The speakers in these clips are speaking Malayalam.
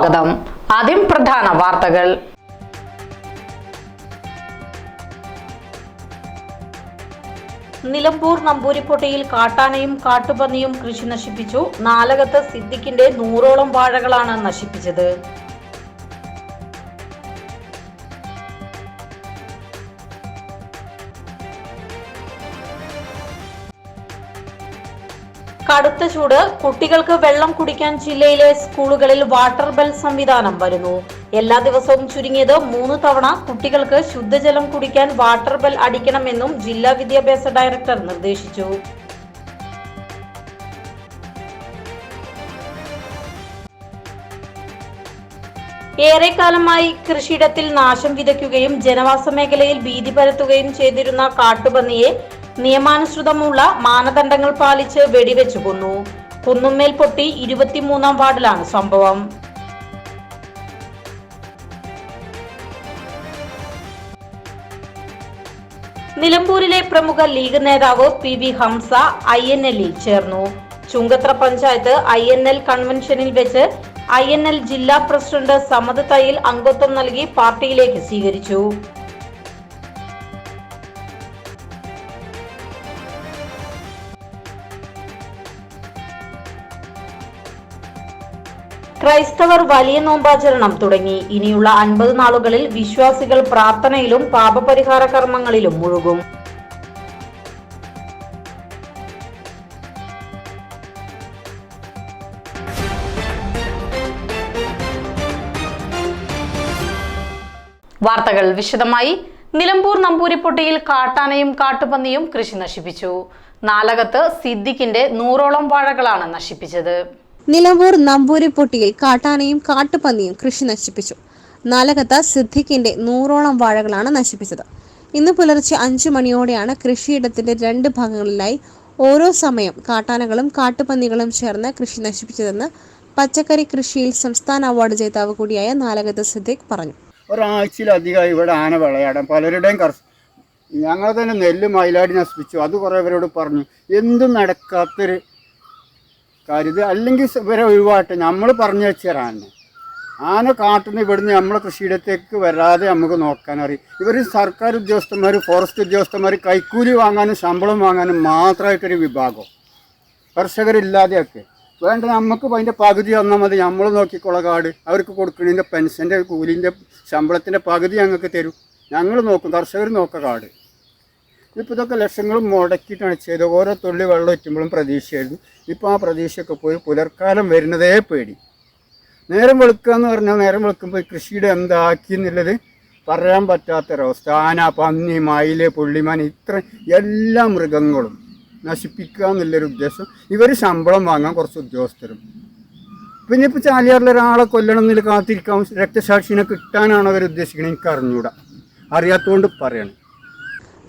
സ്വാഗതം. ആദ്യം പ്രധാന വാർത്തകൾ. നിലമ്പൂർ നമ്പൂരിപ്പൊട്ടയിൽ കാട്ടാനയും കാട്ടുപന്നിയും കൃഷി നശിപ്പിച്ചു. നാലകത്ത് സിദ്ദിഖിന്റെ നൂറോളം വാഴകളാണ് നശിപ്പിച്ചത്. കടുത്ത ചൂട്. കുട്ടികൾക്ക് വെള്ളം കുടിക്കാൻ ജില്ലയിലെ സ്കൂളുകളിൽ വാട്ടർ ബെൽ സംവിധാനം വരുന്നു. എല്ലാ ദിവസവും ചുരുങ്ങിയത് മൂന്ന് തവണ കുട്ടികൾക്ക് ശുദ്ധജലം കുടിക്കാൻ വാട്ടർ ബെൽ അടിക്കണമെന്നും ജില്ലാ വിദ്യാഭ്യാസ ഡയറക്ടർ നിർദ്ദേശിച്ചു. ഏറെക്കാലമായി കൃഷിയിടത്തിൽ നാശം വിതയ്ക്കുകയും ജനവാസ മേഖലയിൽ ഭീതി പരത്തുകയും ചെയ്തിരുന്ന കാട്ടുപന്നിയെ നിയമാനുസൃതമുള്ള മാനദണ്ഡങ്ങൾ പാലിച്ച് വെടിവെച്ചു കൊന്നു. കുന്നുമ്മേൽ പൊട്ടി ഇരുപത്തിമൂന്നാം വാർഡിലാണ് സംഭവം. നിലമ്പൂരിലെ പ്രമുഖ ലീഗ് നേതാവ് P V Hamsa I N എല്ലിൽ ചേർന്നു. Chungathara panchayat I N L കൺവെൻഷനിൽ വെച്ച് ഐ എൻ എൽ ജില്ലാ പ്രസിഡന്റ് സമദ് തയ്യിൽ അംഗത്വം നൽകി പാർട്ടിയിലേക്ക് സ്വീകരിച്ചു. ക്രൈസ്തവർ വലിയ നോമ്പാചരണം തുടങ്ങി. ഇനിയുള്ള അൻപത് നാളുകളിൽ വിശ്വാസികൾ പ്രാർത്ഥനയിലും പാപപരിഹാര കർമ്മങ്ങളിലും മുഴുകും. വാർത്തകൾ വിശദമായി. നിലമ്പൂർ നമ്പൂരിപ്പൊട്ടിയിൽ കാട്ടാനയും കാട്ടുപന്നിയും കൃഷി നശിപ്പിച്ചു. നാലകത്ത് സിദ്ദിഖിന്റെ നൂറോളം വാഴകളാണ് നശിപ്പിച്ചത്. നിലമ്പൂർ നമ്പൂരിപ്പൊട്ടിയിൽ കാട്ടാനയും കാട്ടുപന്നിയും കൃഷി നശിപ്പിച്ചു. നാലകത്ത സിദ്ദിഖിന്റെ നൂറോളം വാഴകളാണ് നശിപ്പിച്ചത്. ഇന്ന് പുലർച്ചെ അഞ്ചു മണിയോടെയാണ് കൃഷിയിടത്തിന്റെ രണ്ട് ഭാഗങ്ങളിലായി ഓരോ സമയം കാട്ടാനകളും കാട്ടുപന്നികളും ചേർന്ന് കൃഷി നശിപ്പിച്ചതെന്ന് പച്ചക്കറി കൃഷിയിൽ സംസ്ഥാന അവാർഡ് ജേതാവ് കൂടിയായ നാലകത്ത് സിദ്ദിഖ് പറഞ്ഞു. ഒരാഴ്ചയിലധികമായി ഇവിടെ ആന വിളയാടാൻ പലരുടെയും കർഷ ഞങ്ങൾ തന്നെ നെല്ലും മയിലാടി നശിപ്പിച്ചു. അത് കുറേ പേരോട് പറഞ്ഞു. എന്തും നടക്കാത്തൊരു കാര്യം. ഇത് അല്ലെങ്കിൽ ഇവരെ ഒഴിവാട്ടെ നമ്മൾ പറഞ്ഞു വെച്ചേരാണ് ആന കാട്ടുന്ന ഇവിടുന്ന് നമ്മളെ കൃഷിയിടത്തേക്ക് വരാതെ നമുക്ക് നോക്കാൻ അറിയും ഇവർ സർക്കാർ ഉദ്യോഗസ്ഥന്മാർ ഫോറസ്റ്റ് ഉദ്യോഗസ്ഥന്മാർ കൈക്കൂലി വാങ്ങാനും ശമ്പളം വാങ്ങാനും മാത്രമായിട്ടൊരു വിഭാഗം. കർഷകരില്ലാതെയൊക്കെ. വേണ്ട നമുക്ക് അതിന്റെ പകുതി തന്നാൽ മതി. നമ്മൾ നോക്കിക്കോളാം കാട്. അവർക്ക് കൊടുക്കുന്നതിന്റെ പെൻഷന്റെ കൂലിന്റെ ശമ്പളത്തിന്റെ പകുതി ഞങ്ങൾക്ക് തരും. ഞങ്ങൾ നോക്കും കർഷകർ നോക്കുക കാട്. ഇപ്പോൾ ഇതൊക്കെ ലക്ഷങ്ങൾ മുടക്കിയിട്ടാണ് ചെയ്തത്. ഓരോ തുള്ളി വെള്ളം എത്തുമ്പോഴും പ്രതീക്ഷയായിരുന്നു. ഇപ്പോൾ ആ പ്രതീക്ഷയൊക്കെ പോയി പുലർക്കാലം വരുന്നതേ പേടി. നേരം വെളുക്കുക എന്ന് പറഞ്ഞാൽ നേരം വെളുക്കുമ്പോൾ കൃഷിയുടെ എന്താക്കി എന്നുള്ളത് പറയാൻ പറ്റാത്തൊരവസ്ഥ. ആന പന്നി മയിൽ പുള്ളിമാൻ ഇത്ര എല്ലാ മൃഗങ്ങളും നശിപ്പിക്കുക എന്നുള്ളൊരു ഉദ്ദേശം. ഇവർ ശമ്പളം വാങ്ങാൻ കുറച്ച് ഉദ്യോഗസ്ഥരും. പിന്നെ ഇപ്പോൾ ചാലിയാറിൽ ഒരാളെ കൊല്ലണം എന്നിൽ കാത്തിരിക്കാൻ രക്തസാക്ഷിനെ കിട്ടാനാണ് അവർ ഉദ്ദേശിക്കുന്നത് എനിക്ക് അറിഞ്ഞൂടാ അറിയാത്തതുകൊണ്ട് പറയണം.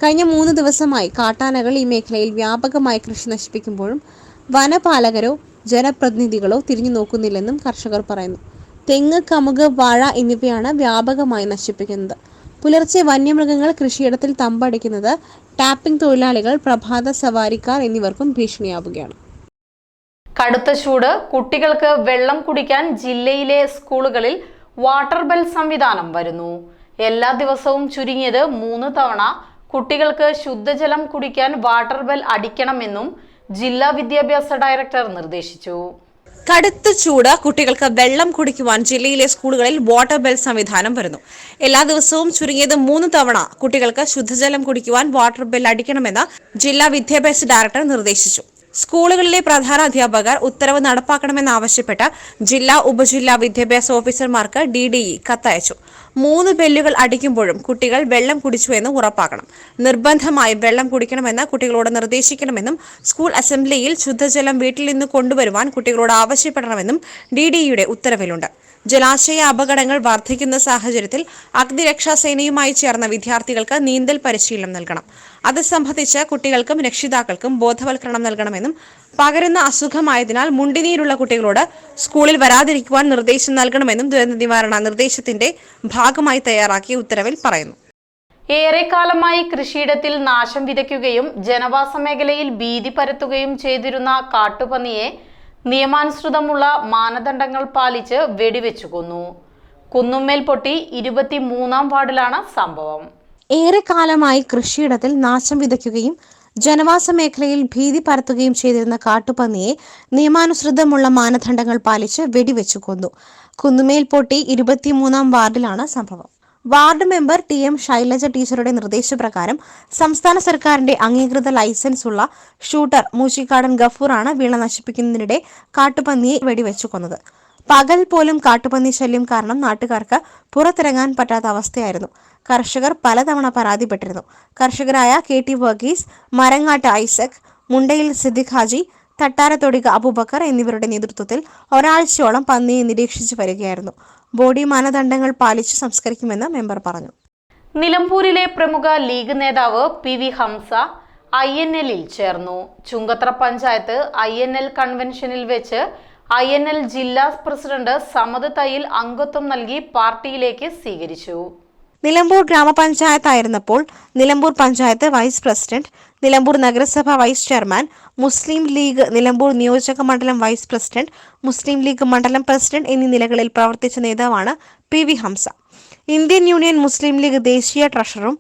കഴിഞ്ഞ മൂന്ന് ദിവസമായി കാട്ടാനകൾ ഈ മേഖലയിൽ വ്യാപകമായി കൃഷി നശിപ്പിക്കുമ്പോഴും വനപാലകരോ ജനപ്രതിനിധികളോ തിരിഞ്ഞു നോക്കുന്നില്ലെന്നും കർഷകർ പറയുന്നു. തെങ്ങ് കമുക് വാഴ എന്നിവയാണ് വ്യാപകമായി നശിപ്പിക്കുന്നത്. പുലർച്ചെ വന്യമൃഗങ്ങൾ കൃഷിയിടത്തിൽ തമ്പടിക്കുന്നത് ടാപ്പിംഗ് തൊഴിലാളികൾ പ്രഭാത സവാരിക്കാർ എന്നിവർക്കും ഭീഷണിയാവുകയാണ്. കടുത്ത ചൂട് കുട്ടികൾക്ക് വെള്ളം കുടിക്കാൻ ജില്ലയിലെ സ്കൂളുകളിൽ വാട്ടർ ബെൽ സംവിധാനം വരുന്നു. എല്ലാ ദിവസവും ചുരുങ്ങിയത് മൂന്ന് തവണ കുട്ടികൾക്ക് ശുദ്ധജലം കുടിക്കാൻ വാട്ടർ ബെൽ അടിക്കണമെന്നും ജില്ലാ വിദ്യാഭ്യാസ ഡയറക്ടർ നിർദ്ദേശിച്ചു. കടുത്ത ചൂട് കുട്ടികൾക്ക് വെള്ളം കുടിക്കുവാൻ ജില്ലയിലെ സ്കൂളുകളിൽ വാട്ടർ ബെൽ സംവിധാനം വരുന്നു. എല്ലാ ദിവസവും ചുരുങ്ങിയത് മൂന്ന് തവണ കുട്ടികൾക്ക് ശുദ്ധജലം കുടിക്കുവാൻ വാട്ടർ ബെൽ അടിക്കണമെന്ന് ജില്ലാ വിദ്യാഭ്യാസ ഡയറക്ടർ നിർദ്ദേശിച്ചു. സ്കൂളുകളിലെ പ്രധാന അധ്യാപകർ ഉത്തരവ് നടപ്പാക്കണമെന്നാവശ്യപ്പെട്ട് ജില്ലാ ഉപജില്ലാ വിദ്യാഭ്യാസ ഓഫീസർമാർക്ക് ഡി ഡി ഇ കത്തയച്ചു. മൂന്ന് ബെല്ലുകൾ അടിക്കുമ്പോഴും കുട്ടികൾ വെള്ളം കുടിച്ചു എന്ന് ഉറപ്പാക്കണം. നിർബന്ധമായും വെള്ളം കുടിക്കണമെന്ന് കുട്ടികളോട് നിർദ്ദേശിക്കണമെന്നും സ്കൂൾ അസംബ്ലിയിൽ ശുദ്ധജലം വീട്ടിൽ നിന്ന് കൊണ്ടുവരുവാൻ കുട്ടികളോട് ആവശ്യപ്പെടണമെന്നും ഡി ഡിയുടെ ഉത്തരവിലുണ്ട്. ജലാശയ അപകടങ്ങൾ വർദ്ധിക്കുന്ന സാഹചര്യത്തിൽ അഗ്നിരക്ഷാസേനയുമായി ചേർന്ന വിദ്യാർത്ഥികൾക്ക് നീന്തൽ പരിശീലനം നൽകണം. അത് സംബന്ധിച്ച് കുട്ടികൾക്കും രക്ഷിതാക്കൾക്കും ബോധവൽക്കരണം നൽകണമെന്നും പകരുന്ന അസുഖമായതിനാൽ മുണ്ടിനീരുള്ള കുട്ടികളോട് സ്കൂളിൽ വരാതിരിക്കുവാൻ നിർദ്ദേശം നൽകണമെന്നും ദുരന്ത നിവാരണ നിർദ്ദേശത്തിന്റെ ഭാഗമായി തയ്യാറാക്കിയ ഉത്തരവിൽ പറയുന്നു. ഏറെക്കാലമായി കൃഷിയിടത്തിൽ നാശം വിതയ്ക്കുകയും ജനവാസ മേഖലയിൽ ഭീതി പരത്തുകയും ചെയ്തിരുന്ന കാട്ടുപന്നിയെ നിയമാനുസൃതമുള്ള മാനദണ്ഡങ്ങൾ പാലിച്ച് വെടിവെച്ചു കൊന്നു. കുന്നുമ്മേൽ പൊട്ടി ഇരുപത്തി മൂന്നാം വാർഡിലാണ് സംഭവം. ഏറെക്കാലമായി കൃഷിയിടത്തിൽ നാശം വിതയ്ക്കുകയും ജനവാസ മേഖലയിൽ ഭീതി പരത്തുകയും ചെയ്തിരുന്ന കാട്ടുപന്നിയെ നിയമാനുസൃതമുള്ള മാനദണ്ഡങ്ങൾ പാലിച്ച് വെടിവെച്ചു കൊന്നു. കുന്നുമേൽ പൊട്ടി ഇരുപത്തിമൂന്നാം വാർഡിലാണ് സംഭവം. Ward member T M Shailaja ടീച്ചറുടെ നിർദ്ദേശപ്രകാരം സംസ്ഥാന സർക്കാരിന്റെ അംഗീകൃത ലൈസൻസ് ഉള്ള ഷൂട്ടർ മൂച്ചിക്കാടൻ ഗഫൂറാണ് വീള നശിപ്പിക്കുന്നതിനിടെ കാട്ടുപന്നിയെ വെടിവെച്ചു കൊന്നത്. പകൽ പോലും കാട്ടുപന്നി ശല്യം കാരണം നാട്ടുകാർക്ക് പുറത്തിറങ്ങാൻ പറ്റാത്ത അവസ്ഥയായിരുന്നു. കർഷകർ പലതവണ പരാതിപ്പെട്ടിരുന്നു. കർഷകരായ K T Varghese Marangattu Isaac Mundayil Siddique Haji Thattarathodika Abubakar എന്നിവരുടെ നേതൃത്വത്തിൽ ഒരാഴ്ചയോളം പന്നിയെ നിരീക്ഷിച്ചു വരികയായിരുന്നു. ബോഡി മാനദണ്ഡങ്ങൾ പാലിച്ച് സംസ്കരിക്കുമെന്ന് മെമ്പർ പറഞ്ഞു. നിലമ്പൂരിലെ പ്രമുഖ ലീഗ് നേതാവ് P V Hamsa I N എല്ലിൽ ചേർന്നു. Chungathara panchayat I N L കൺവെൻഷനിൽ വെച്ച് ഐ എൻ എൽ ജില്ലാ പ്രസിഡന്റ് സമദ് തയ്യിൽ അംഗത്വം നൽകി പാർട്ടിയിലേക്ക് സ്വീകരിച്ചു. നിലമ്പൂർ ഗ്രാമപഞ്ചായത്തായിരുന്നപ്പോൾ നിലമ്പൂർ പഞ്ചായത്ത് വൈസ് പ്രസിഡന്റ് നിലമ്പൂർ നഗരസഭ vice chairman Muslim league Nilambur നിയോജക മണ്ഡലം വൈസ് പ്രസിഡന്റ് മുസ്ലിം ലീഗ് മണ്ഡലം പ്രസിഡന്റ് എന്നീ നിലകളിൽ പ്രവർത്തിച്ച നേതാവാണ് P V Hamsa. Indian Union Muslim League ദേശീയ ട്രഷററും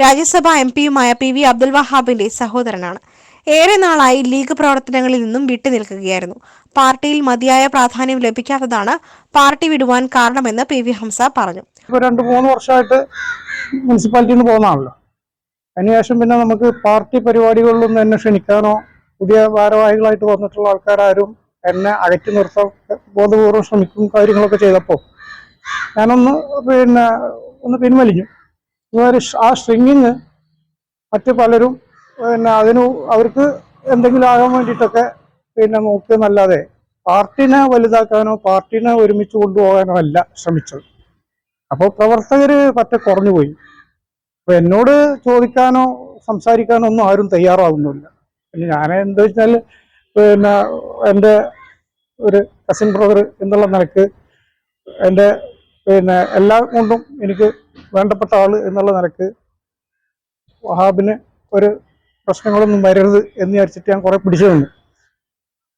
രാജ്യസഭാ എം പിയുമായ പി വി അബ്ദുൽ വഹാബിന്റെ സഹോദരനാണ്. ഏറെ നാളായി ലീഗ് പ്രവർത്തനങ്ങളിൽ നിന്നും വിട്ടുനിൽക്കുകയായിരുന്നു പാർട്ടിയിൽ മതിയായ പ്രാധാന്യം ലഭിക്കാത്തതാണ് പാർട്ടി വിടുവാൻ കാരണമെന്ന് പി വി ഹംസ പറഞ്ഞു. രണ്ടു രണ്ട് മൂന്ന് വർഷമായിട്ട് മുനിസിപ്പാലിറ്റിയിൽ നിന്ന് പോകുന്നതാണല്ലോ. അതിനുശേഷം പിന്നെ നമുക്ക് പാർട്ടി പരിപാടികളിലൊന്നും എന്നെ ക്ഷണിക്കാനോ പുതിയ ഭാരവാഹികളായിട്ട് വന്നിട്ടുള്ള ആൾക്കാരും എന്നെ അകറ്റി നിർത്താൻ ബോധപൂർവം ശ്രമിക്കും കാര്യങ്ങളൊക്കെ ചെയ്തപ്പോൾ ഞാനൊന്ന് പിന്നെ ഒന്ന് പിൻവലിഞ്ഞു ആ സ്ട്രിങ്ങിങ് മറ്റു പലരും പിന്നെ അതിന് അവർക്ക് എന്തെങ്കിലും ആകാൻ വേണ്ടിയിട്ടൊക്കെ പിന്നെ നോക്കിയെന്നല്ലാതെ പാർട്ടിനെ വലുതാക്കാനോ പാർട്ടിനെ ഒരുമിച്ച് കൊണ്ടുപോകാനോ അല്ല ശ്രമിച്ചത്. അപ്പോൾ പ്രവർത്തകർ പറ്റെ കുറഞ്ഞു പോയി. അപ്പൊ എന്നോട് ചോദിക്കാനോ സംസാരിക്കാനോ ഒന്നും ആരും തയ്യാറാവുന്നില്ല. പിന്നെ ഞാൻ എന്താ വെച്ചാൽ പിന്നെ എന്റെ ഒരു കസിൻ ബ്രദർ എന്നുള്ള നിലയ്ക്ക് എന്റെ പിന്നെ എല്ലാം കൊണ്ടും എനിക്ക് വേണ്ടപ്പെട്ട ആൾ എന്നുള്ള നിലയ്ക്ക് വഹാബിന് ഒരു പ്രശ്നങ്ങളൊന്നും വരരുത് എന്ന് വിചാരിച്ചിട്ട് ഞാൻ കുറെ പിടിച്ചു നിന്നു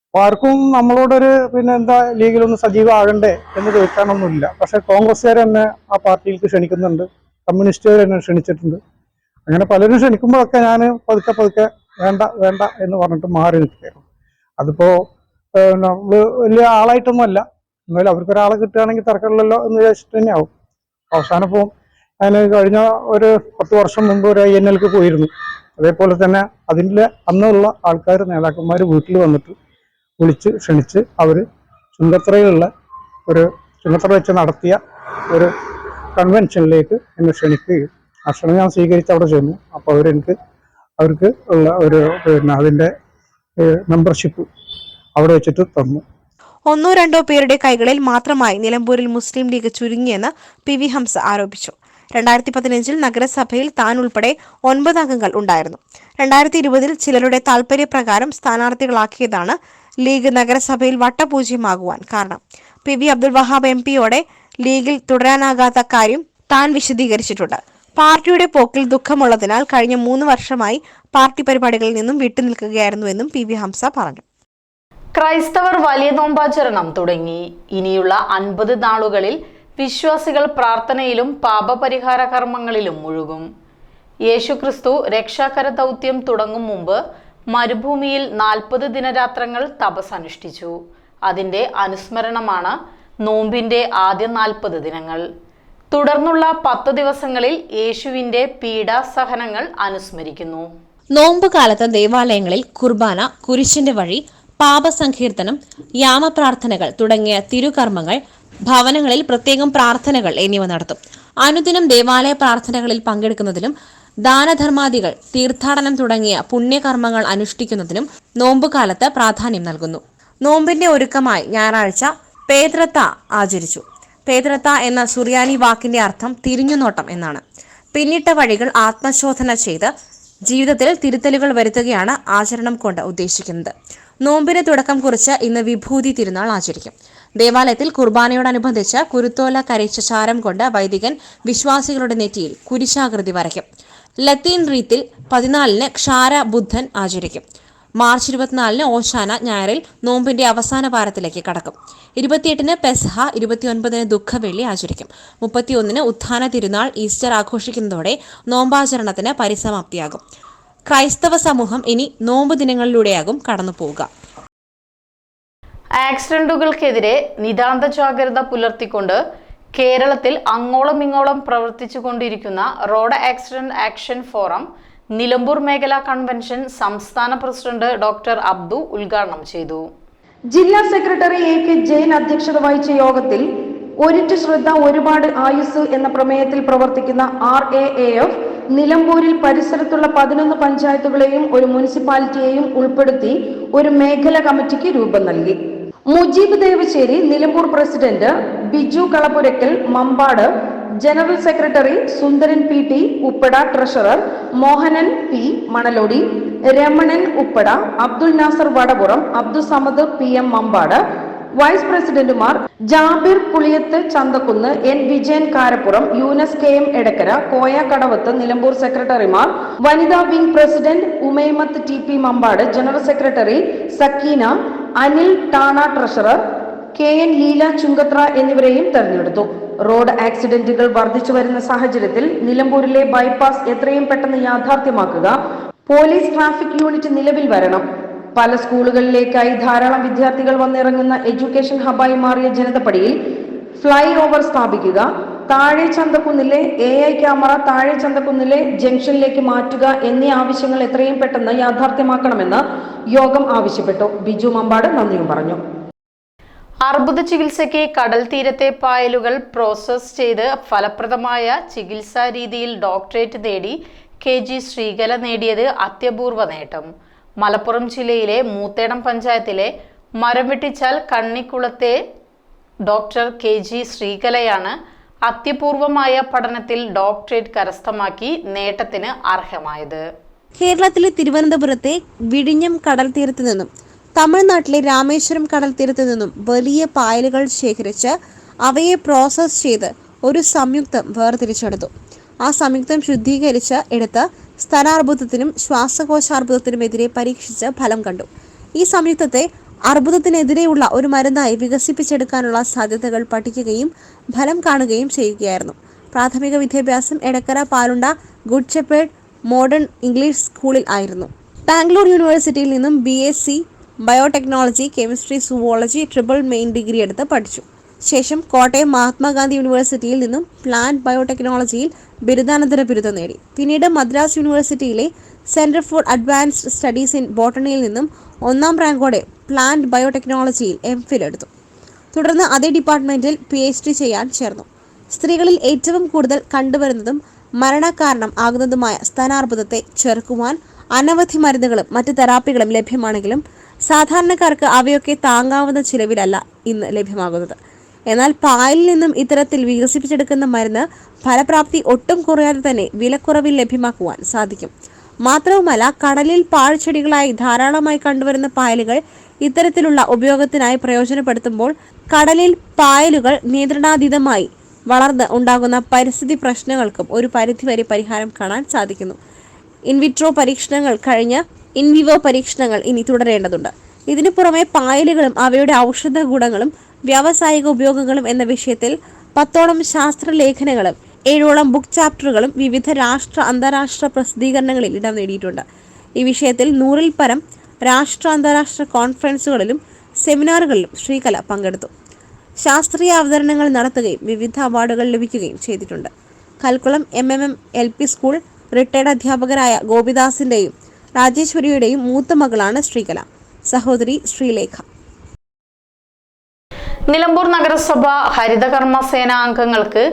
അപ്പൊ ആർക്കും നമ്മളോടൊരു പിന്നെ എന്താ ലീഗിലൊന്ന് സജീവമാകണ്ടേ എന്ന് ചോദിക്കാനൊന്നുമില്ല. പക്ഷെ കോൺഗ്രസ്സുകാർ തന്നെ ആ പാർട്ടിയിലേക്ക് ക്ഷണിക്കുന്നുണ്ട്. കമ്മ്യൂണിസ്റ്റുകാർ എന്നെ ക്ഷണിച്ചിട്ടുണ്ട്. അങ്ങനെ പലരും ക്ഷണിക്കുമ്പോഴൊക്കെ ഞാൻ പതുക്കെ പതുക്കെ വേണ്ട വേണ്ട എന്ന് പറഞ്ഞിട്ട് മാറി നിൽക്കുകയായിരുന്നു. അതിപ്പോ നമ്മൾ വലിയ ആളായിട്ടൊന്നുമല്ല. എന്നാലും അവർക്കൊരാളെ കിട്ടുകയാണെങ്കിൽ തർക്കമില്ലല്ലോ എന്ന് വിചാരിച്ചിട്ട് തന്നെയാവും. അവസാനം പോകും ഞാൻ കഴിഞ്ഞ ഒരു പത്ത് വർഷം മുമ്പ് ഒരു ഐ എൻ എൽക്ക് പോയിരുന്നു. അതേപോലെ തന്നെ അതിന്റെ അന്നുള്ള ആൾക്കാർ നേതാക്കന്മാർ വീട്ടിൽ വന്നിട്ട് വിളിച്ച് ക്ഷണിച്ച് അവർ ചുങ്കത്രയിലുള്ള ഒരു ചുങ്കത്ര വെച്ച് നടത്തിയ ഒരു കൺവെൻഷനിലേക്ക് എന്നെ ക്ഷണിക്കുകയും ആ ക്ഷണം ഞാൻ സ്വീകരിച്ച് അവിടെ ചെന്നു. അപ്പോൾ അവരെനിക്ക് അവർക്ക് ഉള്ള ഒരു പിന്നെ അതിന്റെ മെമ്പർഷിപ്പ് അവിടെ വെച്ചിട്ട് തന്നു. ഒന്നോ രണ്ടോ പേരുടെ കൈകളിൽ മാത്രമായി നിലമ്പൂരിൽ മുസ്ലിം ലീഗ് ചുരുങ്ങിയെന്ന് പി വി ഹംസ ആരോപിച്ചു. രണ്ടായിരത്തി പതിനഞ്ചിൽ നഗരസഭയിൽ താൻ ഉൾപ്പെടെ ഒൻപത് അംഗങ്ങൾ ഉണ്ടായിരുന്നു. രണ്ടായിരത്തി ഇരുപതിൽ ചിലരുടെ താൽപര്യപ്രകാരം സ്ഥാനാർത്ഥികളാക്കിയതാണ് ലീഗ് നഗരസഭയിൽ വട്ടപൂജ്യമാകുവാൻ കാരണം. P V Abdul Wahab M പിയോടെ ലീഗിൽ തുടരാനാകാത്ത കാര്യം താൻ വിശദീകരിച്ചിട്ടുണ്ട്. പാർട്ടിയുടെ പോക്കിൽ ദുഃഖമുള്ളതിനാൽ കഴിഞ്ഞ മൂന്ന് വർഷമായി പാർട്ടി പരിപാടികളിൽ നിന്നും വിട്ടുനിൽക്കുകയായിരുന്നുവെന്നും പി വി ഹംസ പറഞ്ഞു. ക്രൈസ്തവർ വലിയ നോമ്പാചരണം തുടങ്ങി. ഇനിയുള്ള അൻപത് നാളുകളിൽ വിശ്വാസികൾ പ്രാർത്ഥനയിലും പാപപരിഹാര കർമ്മങ്ങളിലും മുഴുകും. യേശുക്രിസ്തു രക്ഷാകര ദൗത്യം തുടങ്ങും മുമ്പ് മരുഭൂമിയിൽ നാൽപ്പത് ദിനരാത്രങ്ങൾ തപസ് അനുഷ്ഠിച്ചു അതിന്റെ അനുസ്മരണമാണ് നോമ്പിന്റെ ആദ്യ നാൽപ്പത് ദിനങ്ങൾ. തുടർന്നുള്ള പത്ത് ദിവസങ്ങളിൽ യേശുവിന്റെ പീഡാസഹനങ്ങൾ അനുസ്മരിക്കുന്നു. നോമ്പ് കാലത്ത് ദേവാലയങ്ങളിൽ കുർബാന കുരിശിന്റെ വഴി പാപസങ്കീർത്തനം യാമപ്രാർത്ഥനകൾ തുടങ്ങിയ തിരുകർമ്മങ്ങൾ ഭവനങ്ങളിൽ പ്രത്യേകം പ്രാർത്ഥനകൾ എന്നിവ നടത്തും. അനുദിനം ദേവാലയ പ്രാർത്ഥനകളിൽ പങ്കെടുക്കുന്നതിനും ദാനധർമാദികൾ തീർത്ഥാടനം തുടങ്ങിയ പുണ്യകർമ്മങ്ങൾ അനുഷ്ഠിക്കുന്നതിനും നോമ്പുകാലത്ത് പ്രാധാന്യം നൽകുന്നു. നോമ്പിന്റെ ഒരുക്കമായി ഞായറാഴ്ച പേത്രത്ത ആചരിച്ചു. പേത്രത്ത എന്ന സുറിയാനി വാക്കിന്റെ അർത്ഥം തിരിഞ്ഞുനോട്ടം എന്നാണ്. പിന്നിട്ട വഴികൾ ആത്മശോധന ചെയ്ത് ജീവിതത്തിൽ തിരുത്തലുകൾ വരുത്തുകയാണ് ആചരണം കൊണ്ട് ഉദ്ദേശിക്കുന്നത്. നോമ്പിന് തുടക്കം കുറിച്ച് ഇന്ന് വിഭൂതി തിരുനാൾ ആചരിക്കും. ദേവാലയത്തിൽ കുർബാനയോടനുബന്ധിച്ച് കുരുത്തോല കരയിച്ച ചാരം കൊണ്ട് വൈദികൻ വിശ്വാസികളുടെ നെറ്റിയിൽ കുരിശാകൃതി വരയ്ക്കും. ലത്തീൻ റീത്തിൽ പതിനാലിന് ക്ഷാര ബുദ്ധൻ ആചരിക്കും. മാർച്ച് ഇരുപത്തിനാലിന് ഓശാന ഞായറിൽ നോമ്പിന്റെ അവസാന വാരത്തിലേക്ക് കടക്കും. ഇരുപത്തിയെട്ടിന് പെസഹ ഇരുപത്തിയൊൻപതിന് ദുഃഖവെള്ളി ആചരിക്കും. മുപ്പത്തിയൊന്നിന് ഉത്ഥാന തിരുനാൾ ഈസ്റ്റർ ആഘോഷിക്കുന്നതോടെ നോമ്പാചരണത്തിന് പരിസമാപ്തിയാകും. ക്രൈസ്തവ സമൂഹം ഇനി നോമ്പ് ദിനങ്ങളിലൂടെയാകും കടന്നു പോവുക ആക്സിഡന്റുകൾക്കെതിരെ നിതാന്ത ജാഗ്രത പുലർത്തിക്കൊണ്ട് കേരളത്തിൽ അങ്ങോളം ഇങ്ങോളം പ്രവർത്തിച്ചു കൊണ്ടിരിക്കുന്ന road accident action forum Nilambur മേഖലാ കൺവെൻഷൻ സംസ്ഥാന പ്രസിഡന്റ് ഡോക്ടർ അബ്ദു ഉദ്ഘാടനം ചെയ്തു. ജില്ലാ സെക്രട്ടറി എ കെ ജയൻ അധ്യക്ഷത വഹിച്ച യോഗത്തിൽ ഒരിറ്റ ശ്രദ്ധ ഒരുപാട് ആയുസ് എന്ന പ്രമേയത്തിൽ പ്രവർത്തിക്കുന്ന ആർ എ എഫ് നിലമ്പൂരിൽ പരിസരത്തുള്ള പതിനൊന്ന് പഞ്ചായത്തുകളെയും ഒരു മുനിസിപ്പാലിറ്റിയെയും ഉൾപ്പെടുത്തി ഒരു മേഖല കമ്മിറ്റിക്ക് രൂപം നൽകി. Mujeeb Devassery Nilambur president Biju Kalapurakkal Mambad general secretary Sundaran P T Uppada treasurer Mohanan P Manalodi Ramanan Uppada Abdul Nasar Vadapuram Abdul Samad P M Mambad vice പ്രസിഡന്റുമാർ Jabir Puliyath Chanthakkunnu N Vijayan Karappuram Younus K M Edakkara Koya Kadavath Nilambur സെക്രട്ടറിമാർ വനിതാ wing president Umemath T P Mambad general secretary Sakkeena Anil Tana treasurer K N Leela Chungathara എന്നിവരെയും തെരഞ്ഞെടുത്തു. റോഡ് ആക്സിഡന്റുകൾ വർദ്ധിച്ചു വരുന്ന സാഹചര്യത്തിൽ നിലമ്പൂരിലെ ബൈപ്പാസ് എത്രയും പെട്ടെന്ന് യാഥാർത്ഥ്യമാക്കുക പോലീസ് ട്രാഫിക് യൂണിറ്റ് നിലവിൽ വരണം. പല സ്കൂളുകളിലേക്കായി ധാരാളം വിദ്യാർത്ഥികൾ വന്നിറങ്ങുന്ന എഡ്യൂക്കേഷൻ ഹബായി മാറിയ ജനതപ്പടിയിൽ ഫ്ലൈ ഓവർ സ്ഥാപിക്കുക താഴെ ചന്തക്കുന്നിലെ എ ഐ ക്യാമറ താഴെ ചന്തക്കുന്നിലെ ജംഗ്ഷനിലേക്ക് മാറ്റുക എന്നീ ആവശ്യങ്ങൾ എത്രയും പെട്ടെന്ന് യാഥാർത്ഥ്യമാക്കണമെന്ന് യോഗം ആവശ്യപ്പെട്ടു. ബിജു മമ്പാട് നന്ദിയും പറഞ്ഞു. അർബുദ ചികിത്സയ്ക്ക് കടൽ തീരത്തെ പായലുകൾ പ്രോസസ് ചെയ്ത് ഫലപ്രദമായ ചികിത്സാ രീതിയിൽ ഡോക്ടറേറ്റ് നേടി കെ ജി ശ്രീകല നേടിയത് അത്യപൂർവ നേട്ടം. മലപ്പുറം ജില്ലയിലെ മൂത്തേടം പഞ്ചായത്തിലെ മരം വെട്ടിച്ചാൽ കണ്ണിക്കുളത്തെ ഡോക്ടർ കെ ജി ശ്രീകലയാണ് അത്യപൂർവമായ പഠനത്തിൽ ഡോക്ടറേറ്റ് കരസ്ഥമാക്കി നേട്ടത്തിന് അർഹമായത്. കേരളത്തിലെ തിരുവനന്തപുരത്തെ വിഴിഞ്ഞം കടൽ തീരത്ത് നിന്നും തമിഴ്നാട്ടിലെ രാമേശ്വരം കടൽ തീരത്ത് നിന്നും വലിയ പായലുകൾ ശേഖരിച്ച് അവയെ പ്രോസസ് ചെയ്ത് ഒരു സംയുക്തം വേർതിരിച്ചെടുത്തു. ആ സംയുക്തം ശുദ്ധീകരിച്ച് എടുത്ത് സ്തനാർബുദത്തിനും ശ്വാസകോശാർബുദത്തിനുമെതിരെ പരീക്ഷിച്ച് ഫലം കണ്ടു. ഈ സംയുക്തത്തെ അർബുദത്തിനെതിരെയുള്ള ഒരു മരുന്നായി വികസിപ്പിച്ചെടുക്കാനുള്ള സാധ്യതകൾ പഠിക്കുകയും ഫലം കാണുകയും ചെയ്യുകയായിരുന്നു. പ്രാഥമിക വിദ്യാഭ്യാസം Edakkara Palunda Good Shepherd Modern English സ്കൂളിൽ ആയിരുന്നു. ബാംഗ്ലൂർ യൂണിവേഴ്സിറ്റിയിൽ നിന്നും B S C biotechnology chemistry zoology triple main degree എടുത്ത് പഠിച്ചു. ശേഷം കോട്ടയം മഹാത്മാഗാന്ധി യൂണിവേഴ്സിറ്റിയിൽ നിന്നും പ്ലാന്റ് ബയോടെക്നോളജിയിൽ ബിരുദാനന്തര ബിരുദം നേടി. പിന്നീട് മദ്രാസ് യൂണിവേഴ്സിറ്റിയിലെ Centre for Advanced Studies in ബോട്ടണിയിൽ നിന്നും ഒന്നാം റാങ്കോടെ പ്ലാന്റ് ബയോടെക്നോളജിയിൽ എം ഫിൽ എടുത്തു. തുടർന്ന് അതേ ഡിപ്പാർട്ട്മെന്റിൽ പി എച്ച് ഡി ചെയ്യാൻ ചേർന്നു. സ്ത്രീകളിൽ ഏറ്റവും കൂടുതൽ കണ്ടുവരുന്നതും മരണകാരണം ആകുന്നതുമായ സ്ഥാനാർബുദത്തെ ചെറുക്കുവാൻ അനവധി മരുന്നുകളും മറ്റ് തെറാപ്പികളും ലഭ്യമാണെങ്കിലും സാധാരണക്കാർക്ക് അവയൊക്കെ താങ്ങാവുന്ന ചിലവിലല്ല ഇന്ന് ലഭ്യമാകുന്നത്. എന്നാൽ പാലിൽ നിന്നും ഇത്തരത്തിൽ വികസിപ്പിച്ചെടുക്കുന്ന മരുന്ന് ഫലപ്രാപ്തി ഒട്ടും കുറയാതെ തന്നെ വിലക്കുറവിൽ ലഭ്യമാക്കുവാൻ സാധിക്കും. മാത്രവുമല്ല കടലിൽ പാഴ്ചെടികളായി ധാരാളമായി കണ്ടുവരുന്ന പായലുകൾ ഇത്തരത്തിലുള്ള ഉപയോഗത്തിനായി പ്രയോജനപ്പെടുത്തുമ്പോൾ കടലിൽ പായലുകൾ നിയന്ത്രണാതീതമായി വളർന്ന് ഉണ്ടാകുന്ന പരിസ്ഥിതി പ്രശ്നങ്ങൾക്കും ഒരു പരിധിവരെ പരിഹാരം കാണാൻ സാധിക്കുന്നു. ഇൻവിട്രോ പരീക്ഷണങ്ങൾ കഴിഞ്ഞ് ഇൻവിവോ പരീക്ഷണങ്ങൾ ഇനി തുടരേണ്ടതുണ്ട്. ഇതിനു പുറമെ പായലുകളും അവയുടെ ഔഷധ ഗുണങ്ങളും വ്യാവസായിക ഉപയോഗങ്ങളും എന്ന വിഷയത്തിൽ പത്തോളം ശാസ്ത്ര ലേഖനങ്ങളും ഏഴോളം ബുക്ക് ചാപ്റ്ററുകളും വിവിധ രാഷ്ട്ര അന്താരാഷ്ട്ര പ്രസിദ്ധീകരണങ്ങളിൽ ഇടം നേടിയിട്ടുണ്ട്. ഈ വിഷയത്തിൽ നൂറിൽ പരം രാഷ്ട്ര അന്താരാഷ്ട്ര കോൺഫറൻസുകളിലും സെമിനാറുകളിലും ശ്രീകല പങ്കെടുത്തു. ശാസ്ത്രീയ അവതരണങ്ങൾ നടത്തുകയും വിവിധ അവാർഡുകൾ ലഭിക്കുകയും ചെയ്തിട്ടുണ്ട്. Kalkulam M M M L P school retired അധ്യാപകരായ ഗോപിദാസിന്റെയും രാജേശ്വരിയുടെയും മൂത്ത മകളാണ് ശ്രീകല. സഹോദരി ശ്രീലേഖ. നിലമ്പൂർ നഗരസഭ ഹരിതകർമ്മ സേനാ അംഗങ്ങൾക്ക്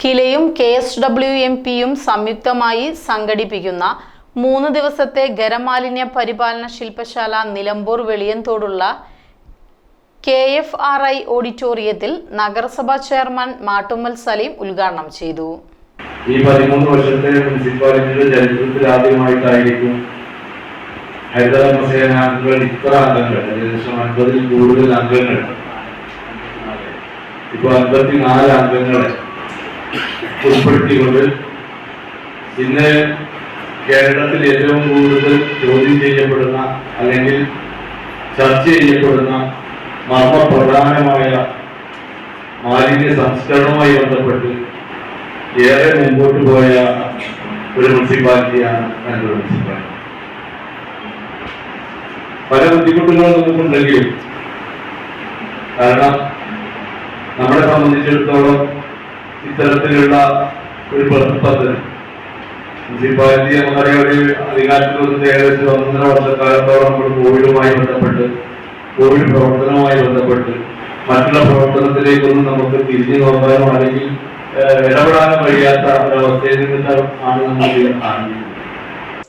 കിലയും കെ എസ് ഡബ്ല്യു എം പിയും സംയുക്തമായി സംഘടിപ്പിക്കുന്ന മൂന്ന് ദിവസത്തെ ഖരമാലിന്യ പരിപാലന ശില്പശാല നിലമ്പൂർ വെളിയന്തോടുള്ള കെ എഫ് ആർ ഐ ഓഡിറ്റോറിയത്തിൽ നഗരസഭാ ചെയർമാൻ മാട്ടുമ്മൽ സലീം ഉദ്ഘാടനം ചെയ്തു. ഈ പതിമൂന്ന് വർഷത്തെ മുനിസിപ്പാലിറ്റിയുടെ ചരിത്രത്തിൽ ആദ്യമായിട്ടായിരിക്കും ഹരിതകർമ്മ അംഗങ്ങൾ ഇത്ര അംഗങ്ങൾ ഏകദേശം അൻപതിൽ കൂടുതൽ അംഗങ്ങൾ. ഇപ്പൊ അൻപത്തിനാല് അംഗങ്ങളെ ഉൾപ്പെടുത്തിക്കൊണ്ട് ഇന്ന് കേരളത്തിൽ ഏറ്റവും കൂടുതൽ ചോദ്യം ചെയ്യപ്പെടുന്ന അല്ലെങ്കിൽ ചർച്ച ചെയ്യപ്പെടുന്ന മർമ്മപ്രധാനമായ മാലിന്യ സംസ്കരണവുമായി ബന്ധപ്പെട്ട് ഏറെ മുമ്പോട്ട് പോയ ഒരു മുനിസിപ്പാലിറ്റിയാണ് കണ്ണൂർ മുനിസിപ്പാലിറ്റി. പല ബുദ്ധിമുട്ടുകളും നമുക്കുണ്ടെങ്കിലും കാരണം നമ്മളെ സംബന്ധിച്ചിടത്തോളം ഇത്തരത്തിലുള്ള ഒരു പദ്ധതി മുനിസിപ്പാലിറ്റി നമുക്കറിയാം ഒരു അധികാരത്തിൽ ഏകദേശം ഒന്നര വർഷക്കാലത്തോളം നമ്മൾ കോവിഡുമായി ബന്ധപ്പെട്ട് കോവിഡ് പ്രവർത്തനവുമായി ബന്ധപ്പെട്ട് മറ്റുള്ള പ്രവർത്തനത്തിലേക്കൊന്നും നമുക്ക് തിരിഞ്ഞു നോക്കാനോ അല്ലെങ്കിൽ ഇടപെടാനോ കഴിയാത്ത ഒരവസ്ഥയിൽ ആണ് നമ്മൾ കാണുന്നത്.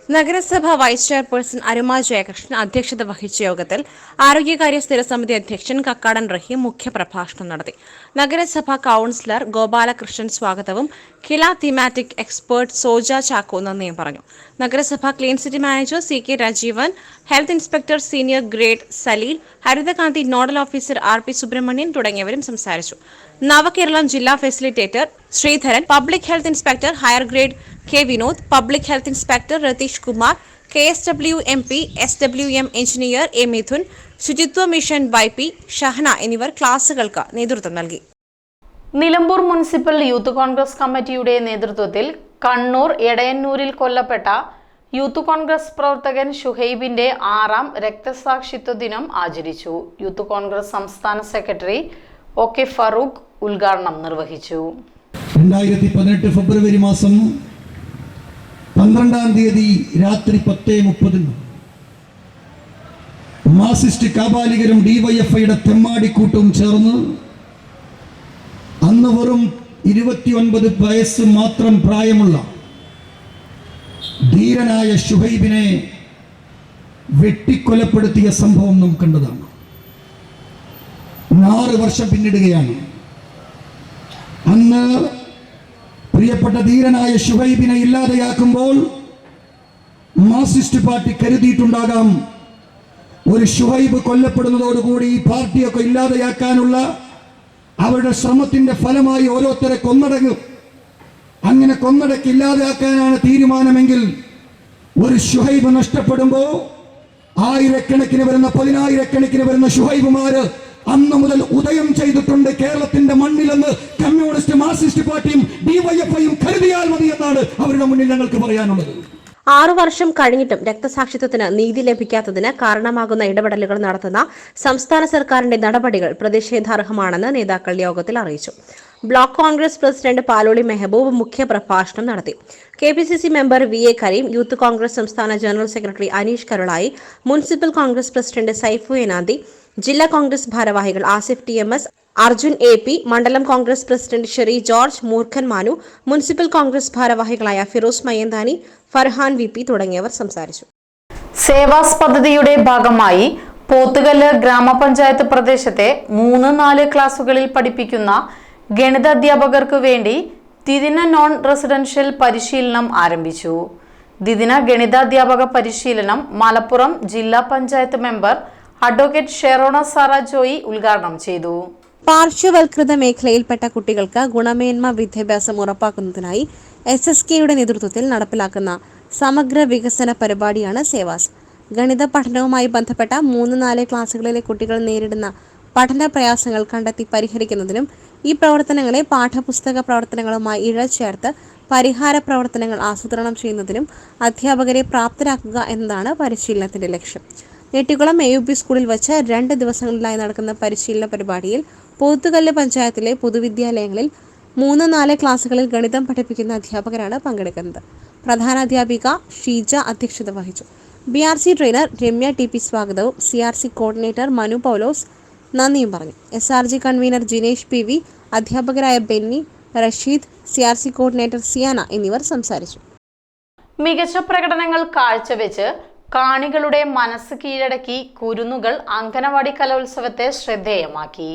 നഗരസഭ വൈസ് ചെയർപേഴ്സൺ അരുമ ജയകൃഷ്ണൻ അധ്യക്ഷത വഹിച്ച യോഗത്തിൽ ആരോഗ്യകാര്യ സ്ഥിരസമിതി അധ്യക്ഷൻ കക്കാടൻ റഹീം മുഖ്യപ്രഭാഷണം നടത്തി. നഗരസഭ കൌൺസിലർ ഗോപാലകൃഷ്ണൻ സ്വാഗതവും കില തീമാറ്റിക് എക്സ്പേർട്ട് സോജ ചാക്കോ നന്ദിയും പറഞ്ഞു. നഗരസഭ clean city manager C K Rajeevan health inspector senior grade Saleel Harithakanthi nodal officer R P Subramanian തുടങ്ങിയവരും സംസാരിച്ചു. നവകേരളം ജില്ലാ facilitator Sreedharan public health inspector higher grade K Vinod public health inspector Ratheesh Kumar K S W M P S W M engineer A Mithun Suchitwa mission Y P Shahana എന്നിവർ ക്ലാസുകൾക്ക് നേതൃത്വം നൽകി. നിലമ്പൂർ മുനിസിപ്പൽ യൂത്ത് കോൺഗ്രസ് കമ്മിറ്റിയുടെ നേതൃത്വത്തിൽ കണ്ണൂർ എടയന്നൂരിൽ കൊല്ലപ്പെട്ട യൂത്ത് കോൺഗ്രസ് പ്രവർത്തകൻ ഷുഹൈബിന്റെ ആറാം രക്തസാക്ഷിത്വ ദിനം ആചരിച്ചു. യൂത്ത് കോൺഗ്രസ് സംസ്ഥാന സെക്രട്ടറി ഒ കെ ഫറൂഖ് ഉദ്ഘാടനം നിർവഹിച്ചു. രണ്ടായിരത്തി പതിനെട്ട് ഫെബ്രുവരി മാസം പന്ത്രണ്ടാം തീയതി രാത്രി പത്തേ മുപ്പതിന് മാസിസ്റ്റ് കാബാലികരും ഡിവൈഎഫ്ഐയുടെ തെമ്മാടിക്കൂട്ടവും ചേർന്ന് അന്ന് വെറും ഇരുപത്തിയൊൻപത് വയസ്സ് മാത്രം പ്രായമുള്ള ധീരനായ ഷുഹൈബിനെ വെട്ടിക്കൊലപ്പെടുത്തിയ സംഭവം നാം കണ്ടതാണ്. ആറ് വർഷം പിന്നിടുകയാണ്. അന്ന് പ്രിയപ്പെട്ട ധീരനായ ഷുഹൈബിനെ ഇല്ലാതെയാക്കുമ്പോൾ മാർസിസ്റ്റ് പാർട്ടി കരുതിയിട്ടുണ്ടാകാം. ഒരു ഷുഹൈബ് കൊല്ലപ്പെടുന്നതോടുകൂടി ഈ പാർട്ടിയൊക്കെ ഇല്ലാതെയാക്കാനുള്ള അവരുടെ ശ്രമത്തിന്റെ ഫലമായി ഓരോരുത്തരെ കൊന്നടങ്ങും. അങ്ങനെ കൊന്നടക്ക് ഇല്ലാതാക്കാനാണ് തീരുമാനമെങ്കിൽ ഒരു ഷുഹൈബ് നഷ്ടപ്പെടുമ്പോ ആയിരക്കണക്കിന് വരുന്ന പതിനായിരക്കണക്കിന് വരുന്ന ഷുഹൈബുമാര് അന്ന് മുതൽ ഉദയം ചെയ്തിട്ടുണ്ട് കേരളത്തിന്റെ മണ്ണിലെന്ന് കമ്മ്യൂണിസ്റ്റ് മാർക്സിസ്റ്റ് പാർട്ടിയും ഡിവൈഎഫ്ഐയും കരുതിയാൽ മതി എന്നാണ് അവരുടെ മുന്നിൽ ഞങ്ങൾക്ക് പറയാനുള്ളത്. ആറു വർഷം കഴിഞ്ഞിട്ടും രക്തസാക്ഷിത്വത്തിന് നീതി ലഭിക്കാത്തതിന് കാരണമാകുന്ന ഇടപെടലുകൾ നടത്തുന്ന സംസ്ഥാന സർക്കാരിന്റെ നടപടികൾ പ്രതിഷേധാർഹമാണെന്ന് നേതാക്കൾ യോഗത്തിൽ അറിയിച്ചു. ബ്ലോക്ക് കോൺഗ്രസ് പ്രസിഡന്റ് പാലോളി മെഹബൂബ് മുഖ്യപ്രഭാഷണം നടത്തി. K P C C member V A Kareem youth Congress സംസ്ഥാന general secretary Aneesh Karulai municipal Congress president Saifu Enanthi ജില്ലാ കോൺഗ്രസ് ഭാരവാഹികൾ Asif T M S Arjun A P മണ്ഡലം കോൺഗ്രസ് പ്രസിഡന്റ് ഷെറി ജോർജ് മൂർഖൻ മാനു മുനിസിപ്പൽ കോൺഗ്രസ് ഭാരവാഹികളായ ഫിറോസ് മയ്യന്താനി ഫർഹാൻ വി പി തുടങ്ങിയവർ സംസാരിച്ചു. സേവാസ് പദ്ധതിയുടെ ഭാഗമായി പോത്തുകല്ല് ഗ്രാമപഞ്ചായത്ത് പ്രദേശത്തെ മൂന്ന് നാല് ക്ലാസുകളിൽ പഠിപ്പിക്കുന്ന ഗണിത അധ്യാപകർക്ക് വേണ്ടി ദ്വിദിന നോൺ റെസിഡൻഷ്യൽ പരിശീലനം ആരംഭിച്ചു. ദ്വിദിന ഗണിതാധ്യാപക പരിശീലനം മലപ്പുറം ജില്ലാ പഞ്ചായത്ത് മെമ്പർ അഡ്വക്കേറ്റ് ഷെറോണ സാറ ജോയി ഉദ്ഘാടനം ചെയ്തു. പാർശ്വവൽകൃത മേഖലയിൽപ്പെട്ട കുട്ടികൾക്ക് ഗുണമേന്മ വിദ്യാഭ്യാസം ഉറപ്പാക്കുന്നതിനായി എസ് എസ് കെയുടെ നേതൃത്വത്തിൽ നടപ്പിലാക്കുന്ന സമഗ്ര വികസന പരിപാടിയാണ് സേവാസ്. ഗണിത പഠനവുമായി ബന്ധപ്പെട്ട മൂന്ന് നാല് ക്ലാസ്സുകളിലെ കുട്ടികൾ നേരിടുന്ന പഠന പ്രയാസങ്ങൾ കണ്ടെത്തി പരിഹരിക്കുന്നതിനും ഈ പ്രവർത്തനങ്ങളെ പാഠപുസ്തക പ്രവർത്തനങ്ങളുമായി ഇഴചേർത്ത് പരിഹാര പ്രവർത്തനങ്ങൾ ആസൂത്രണം ചെയ്യുന്നതിനും അധ്യാപകരെ പ്രാപ്തരാക്കുക എന്നതാണ് പരിശീലനത്തിന്റെ ലക്ഷ്യം. നെട്ടിക്കുളം എ യു പി സ്കൂളിൽ വച്ച് രണ്ട് ദിവസങ്ങളിലായി നടക്കുന്ന പരിശീലന പരിപാടിയിൽ പോത്തുകല്ല് പഞ്ചായത്തിലെ പൊതുവിദ്യാലയങ്ങളിൽ മൂന്ന് നാല് ക്ലാസ്സുകളിൽ ഗണിതം പഠിപ്പിക്കുന്ന അധ്യാപകരാണ് പങ്കെടുക്കുന്നത്. പ്രധാന അധ്യാപിക ഷീജ അധ്യക്ഷത വഹിച്ചു. B R C trainer Ramya T P സ്വാഗതവും C R C coordinator Manu Paulose നന്ദിയും പറഞ്ഞു. S R G convener Jinesh P V അധ്യാപകരായ Benny Rasheed C R C coordinator Siyana എന്നിവർ സംസാരിച്ചു. മികച്ച പ്രകടനങ്ങൾ കാഴ്ചവെച്ച് കാണികളുടെ മനസ്സ് കീഴടക്കി കുരുന്നുകൾ അങ്കനവാടി കലോത്സവത്തെ ശ്രദ്ധേയമാക്കി.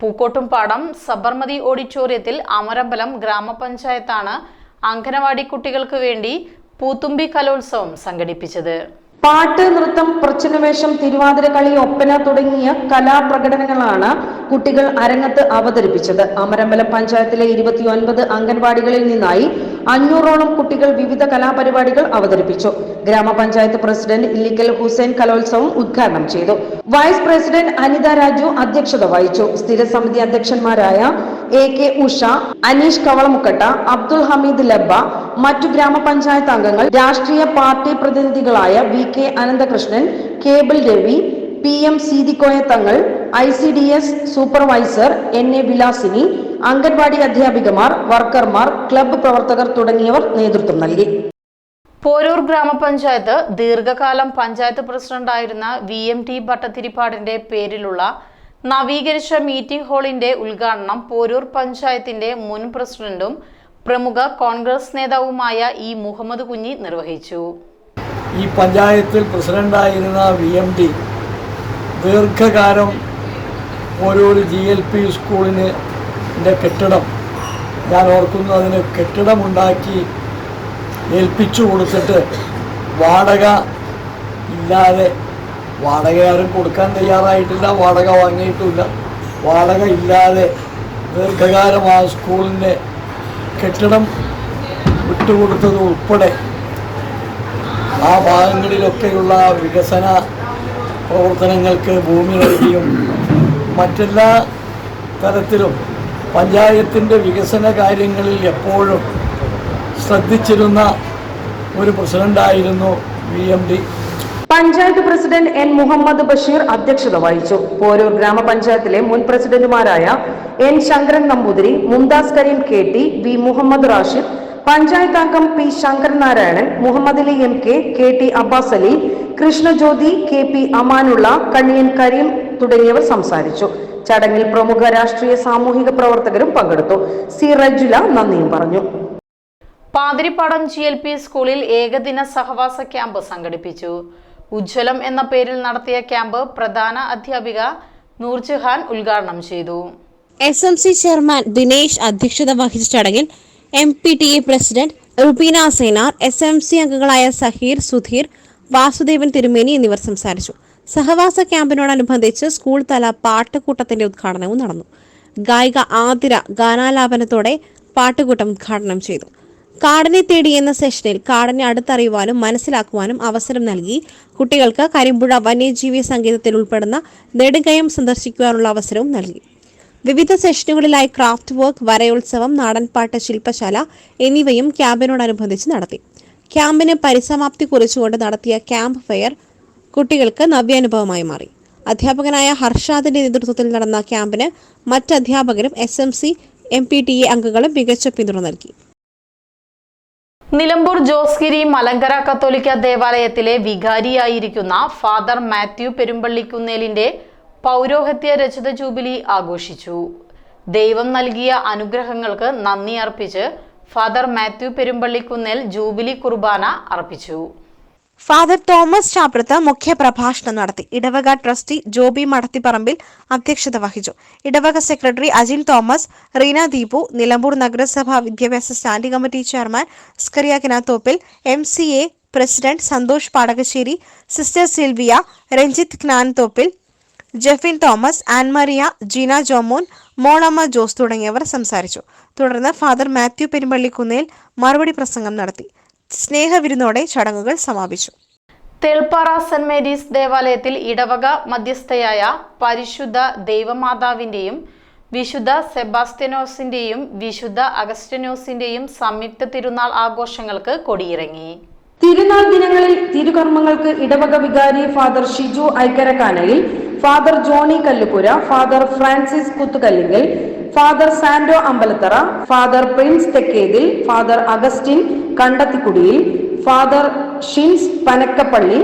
പൂക്കോട്ടുംപാടം സബർമതി ഓഡിറ്റോറിയത്തിൽ അമരമ്പലം ഗ്രാമപഞ്ചായത്താണ് അംഗനവാടി കുട്ടികൾക്ക് വേണ്ടി പൂത്തുമ്പി കലോത്സവം സംഘടിപ്പിച്ചത്. പാട്ട് നൃത്തം പ്രച്ഛന്നവേഷം തിരുവാതിരക്കളി ഒപ്പന തുടങ്ങിയ കലാപ്രകടനങ്ങളാണ് കുട്ടികൾ അരങ്ങത്ത് അവതരിപ്പിച്ചത്. അമരമ്പലം പഞ്ചായത്തിലെ ഇരുപത്തിയൊൻപത് അംഗൻവാടികളിൽ നിന്നായി അഞ്ഞൂറോളം കുട്ടികൾ വിവിധ കലാപരിപാടികൾ അവതരിപ്പിച്ചു. ഗ്രാമപഞ്ചായത്ത് പ്രസിഡന്റ് ഇല്ലിക്കൽ ഹുസൈൻ കലോത്സവം ഉദ്ഘാടനം ചെയ്തു. വൈസ് പ്രസിഡന്റ് അനിത രാജു അധ്യക്ഷത വഹിച്ചു. സ്ഥിര സമിതി അധ്യക്ഷന്മാരായ എ കെ ഉഷ അനീഷ് കവളമുക്കട്ട അബ്ദുൽ ഹമീദ് ലബ്ബ മറ്റു ഗ്രാമപഞ്ചായത്ത് അംഗങ്ങൾ രാഷ്ട്രീയ party പ്രതിനിധികളായ V K Ananthakrishnan cable Ravi P M Seethikoya Thangal I C D S supervisor N A Vilasini anganwadi അധ്യാപികമാർ വർക്കർമാർ ക്ലബ്ബ് പ്രവർത്തകർ തുടങ്ങിയവർ നേതൃത്വം നൽകി. പോരൂർ ഗ്രാമപഞ്ചായത്ത് ദീർഘകാലം പഞ്ചായത്ത് പ്രസിഡന്റായിരുന്ന വി എം ടി ഭട്ടത്തിരിപ്പാടിന്റെ പേരിലുള്ള നവീകരിച്ച മീറ്റിംഗ് ഹാളിന്റെ ഉദ്ഘാടനം പോരൂർ പഞ്ചായത്തിന്റെ മുൻ പ്രസിഡന്റും പ്രമുഖ കോൺഗ്രസ് നേതാവുമായ ഇ മുഹമ്മദ് കുഞ്ഞി നിർവഹിച്ചു. ഈ പഞ്ചായത്തിൽ പ്രസിഡന്റായിരുന്ന വി എം ടി ദീർഘകാലം ഓരോ ജി എൽ പി സ്കൂളിന് ന്റെ കെട്ടിടം. ഞാൻ ഓർക്കുന്നു അതിന് കെട്ടിടമുണ്ടാക്കി ഏൽപ്പിച്ചു കൊടുത്തിട്ട് വാടക ഇല്ലാതെ വാടക ആരും കൊടുക്കാൻ തയ്യാറായിട്ടില്ല വാടക വാങ്ങിയിട്ടുമില്ല വാടക ഇല്ലാതെ ദീർഘകാലം ആ സ്കൂളിന്റെ കെട്ടിടം വിട്ടുകൊടുത്തത് ഉൾപ്പെടെ ആ ഭാഗങ്ങളിലൊക്കെയുള്ള വികസന പ്രവർത്തനങ്ങൾക്ക് ഭൂമി നൽകിയും മറ്റെല്ലാ തരത്തിലും പഞ്ചായത്തിന്റെ വികസന കാര്യങ്ങളിൽ എപ്പോഴും ശ്രദ്ധിച്ചിരുന്ന ഒരു പ്രസിഡന്റായിരുന്നു V M D. Panchayat president N Muhammad Basheer അധ്യക്ഷത വഹിച്ചു. പോരൂർ ഗ്രാമപഞ്ചായത്തിലെ മുൻ പ്രസിഡന്റുമാരായ N Sankaran Namboothiri Mumtaz Kareem K T V Muhammad Rashid panchayat അംഗം P Sankaran Narayanan Muhammad Ali M K K T Abbas Ali Krishnajyothi K P Amanulla Kanniyan Kareem തുടങ്ങിയവർ സംസാരിച്ചു. ചടങ്ങിൽ പ്രമുഖ രാഷ്ട്രീയ സാമൂഹിക പ്രവർത്തകരും പങ്കെടുത്തു. സി റജുല നന്ദിയും പറഞ്ഞു. പാതിരിപ്പാടം ജി എൽ പി സ്കൂളിൽ ഏകദിന സഹവാസ ക്യാമ്പ് സംഘടിപ്പിച്ചു. ഉജ്ജ്വലം എന്ന പേരിൽ നടത്തിയ ക്യാമ്പ് പ്രധാന അധ്യാപിക നൂർജഹാൻ ഉദ്ഘാടനം ചെയ്തു. S M C chairman Dinesh അധ്യക്ഷത വഹിച്ച ചടങ്ങിൽ M P T A president Rubeena Senar S M C അംഗങ്ങളായ സഹീർ സുധീർ വാസുദേവൻ തിരുമേനി എന്നിവർ സംസാരിച്ചു. സഹവാസ ക്യാമ്പിനോടനുബന്ധിച്ച് സ്കൂൾ തല പാട്ടുകൂട്ടത്തിന്റെ ഉദ്ഘാടനവും നടന്നു. ഗായിക ആതിര ഗാനാലാപനത്തോടെ പാട്ടുകൂട്ടം ഉദ്ഘാടനം ചെയ്തു. കാടനെ തേടി എന്ന സെഷനിൽ കാടനെ അടുത്തറിയുവാനും മനസ്സിലാക്കുവാനും അവസരം നൽകി. കുട്ടികൾക്ക് കരിമ്പുഴ വന്യജീവി സംഗീതത്തിൽ ഉൾപ്പെടുന്ന നെടുകയം സന്ദർശിക്കുവാനുള്ള അവസരവും നൽകി. വിവിധ സെഷനുകളിലായി ക്രാഫ്റ്റ് വർക്ക് വരയോത്സവം നാടൻപാട്ട് ശില്പശാല എന്നിവയും ക്യാമ്പിനോടനുബന്ധിച്ച് നടത്തി. ക്യാമ്പിന് പരിസമാപ്തി കുറിച്ചുകൊണ്ട് നടത്തിയ ക്യാമ്പ് ഫെയർ കുട്ടികൾക്ക് നവ്യാനുഭവമായി മാറി. അധ്യാപകനായ ഹർഷാദിന്റെ നേതൃത്വത്തിൽ നടന്ന ക്യാമ്പിന് മറ്റ് അധ്യാപകരും S M C M P T A അംഗങ്ങളും മികച്ച പിന്തുണ നൽകി. നിലമ്പൂർ ജോസ്ഗിരി മലങ്കര കത്തോലിക്ക ദേവാലയത്തിലെ വികാരിയായിരിക്കുന്ന ഫാദർ മാത്യു പെരുമ്പള്ളിക്കുന്നേലിന്റെ പൗരോഹിത്യ രചിത ജൂബിലി ആഘോഷിച്ചു. ദൈവം നൽകിയ അനുഗ്രഹങ്ങൾക്ക് നന്ദി അർപ്പിച്ച് ഫാദർ മാത്യു പെരുമ്പള്ളിക്കുന്നേൽ ജൂബിലി കുർബാന അർപ്പിച്ചു. ഫാദർ തോമസ് ചാപ്രത്ത് മുഖ്യപ്രഭാഷണം നടത്തി. ഇടവക ട്രസ്റ്റി ജോബി മടത്തിപ്പറമ്പിൽ അധ്യക്ഷത വഹിച്ചു. ഇടവക സെക്രട്ടറി അജിൽ തോമസ് റീന ദീപു നിലമ്പൂർ നഗരസഭ വിദ്യാഭ്യാസ standing committee chairman Skaria Kinathoppil M C A president Santhosh Padakassery sister Silvia Ranjith Knanthoppil Jefin Thomas Annmariya Jeena Jomon Molamma Jose തുടങ്ങിയവർ സംസാരിച്ചു. തുടർന്ന് ഫാദർ മാത്യു പെരുമ്പള്ളിക്കുന്നേൽ മറുപടി പ്രസംഗം നടത്തി. സ്നേഹവിരുന്നോടെ ചടങ്ങുകൾ സമാപിച്ചു. തേൾപ്പാറ സെന്റ് മേരീസ് ദേവാലയത്തിൽ ഇടവക മധ്യസ്ഥയായ പരിശുദ്ധ ദൈവമാതാവിന്റെയും വിശുദ്ധ സെബാസ്റ്റ്യനോസിന്റെയും വിശുദ്ധ അഗസ്റ്റനോസിന്റെയും സംയുക്ത തിരുനാൾ ആഘോഷങ്ങൾക്ക് കൊടിയിറങ്ങി. തിരുനാൾ ദിനങ്ങളിൽ തിരുകർമ്മങ്ങൾക്ക് ഇടവക വികാരി father Shiju Aikkarakkanayil father Johnny Kallupura father Francis Kuthukallingal father Sando Ambalathara father Prince Thekkethil father Augustine Kandathikudiyil father Shins Panakkappally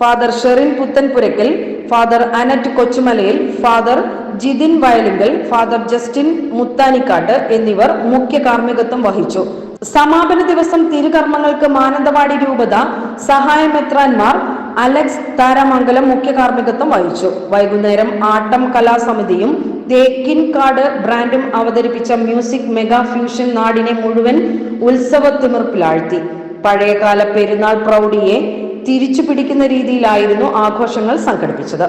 father Sherin Puthenpurackal father Annet Kochumalayil father Jithin Vayalunkal father Justin Muthanikkattu എന്നിവർ മുഖ്യ കാർമ്മികത്വം വഹിച്ചു. സമാപന ദിവസം തിരുകർമ്മങ്ങൾക്ക് മാനന്തവാടി രൂപത സഹായമെത്രാൻമാർ അലക്സ് താരമംഗലം മുഖ്യ കാർമ്മികത്വം വഹിച്ചു. വൈകുന്നേരം ആട്ടം കലാസമിതിയും തേക്കിൻകാട് ബ്രാൻഡും അവതരിപ്പിച്ച മ്യൂസിക് മെഗാ ഫ്യൂഷൻ നാടിനെ മുഴുവൻ ഉത്സവ തിമിർപ്പിലാഴ്ത്തി പഴയകാല പെരുന്നാൾ പ്രൗഢിയെ തിരിച്ചു പിടിക്കുന്ന രീതിയിലായിരുന്നു ആഘോഷങ്ങൾ സംഘടിപ്പിച്ചത്.